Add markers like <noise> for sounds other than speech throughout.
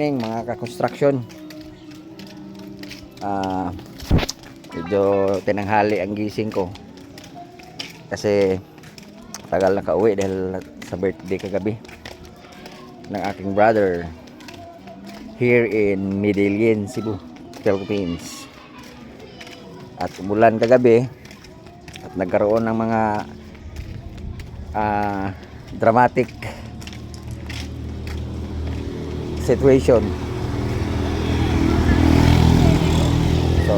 morning mga ka-construction. Ah, medyo tinanghali ang gising ko. Kasi tagal na kauwi dahil sa birthday kagabi ng aking brother here in Medellin, Cebu, Philippines. At umulan kagabi at nagkaroon ng mga ah, dramatic situation. So,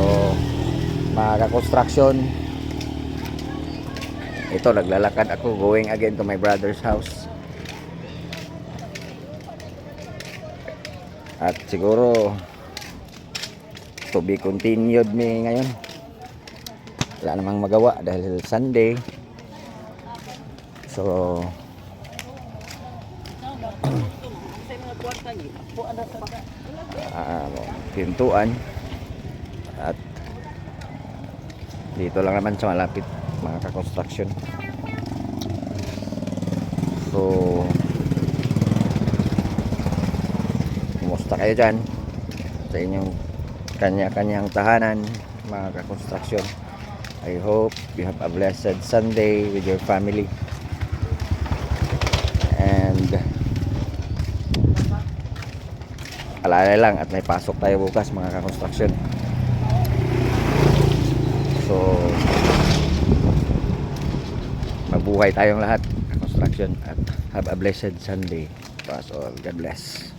mga construction ito, naglalakad ako going again to my brother's house. At siguro, to be continued me ngayon. Wala namang magawa dahil Sunday. So, <clears throat> ah, pintuan. At dito lang naman sa malapit mga ka-construction. So kumusta kayo dyan? Sa inyong kanya-kanyang tahanan mga ka-construction. I hope you have a blessed Sunday with your family. And alala lang at may pasok tayo bukas mga ka-construction. So mabuhay tayong lahat ka-construction at have a blessed Sunday. To us all. God bless